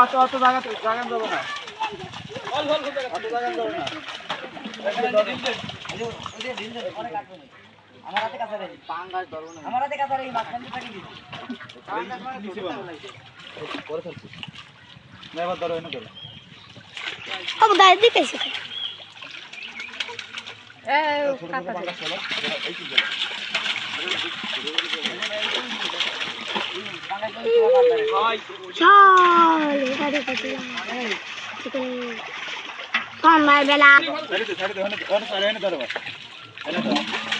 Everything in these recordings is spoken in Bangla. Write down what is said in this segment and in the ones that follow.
অত অত জায়গা জায়গা দেবো না অত জায়গা দেবো না না, এবার ধরো এনে ধরো। ও গায়ে দিতেছে চল। গাড়ি কাটি সন্ধ্যার বেলা ধরো এনে ধরো কাটি ধরি।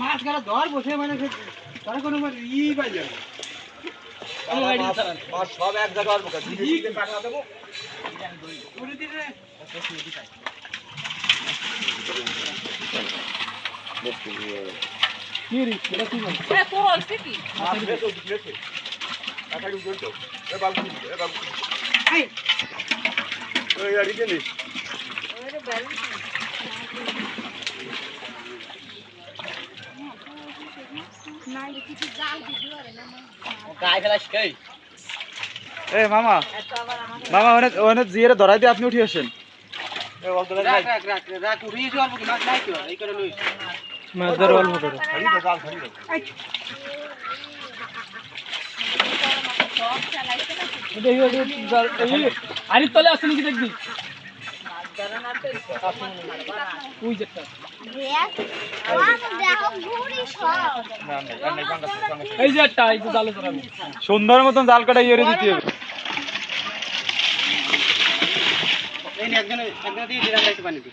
মাছ গালা ধর বসে মানে তারা কোনো মানে ই পাই যাবে সব এক জায়গা আর মুখে দিদি দিদি পাকনা দেবো। পুরো দিনে কি এ মামা। মামা ধরাই দিয়ে আপনি উঠে আসেন। মাছ ধরে অল্প করে ছাড়ি দে জাল ছাড়ি দে আরে তলে আসছে নাকি দেখবি? সুন্দর মতন জাল কাটা ইয়ে দিতে হবে। এই একজন একজন দিয়ে দিলাম পানি দি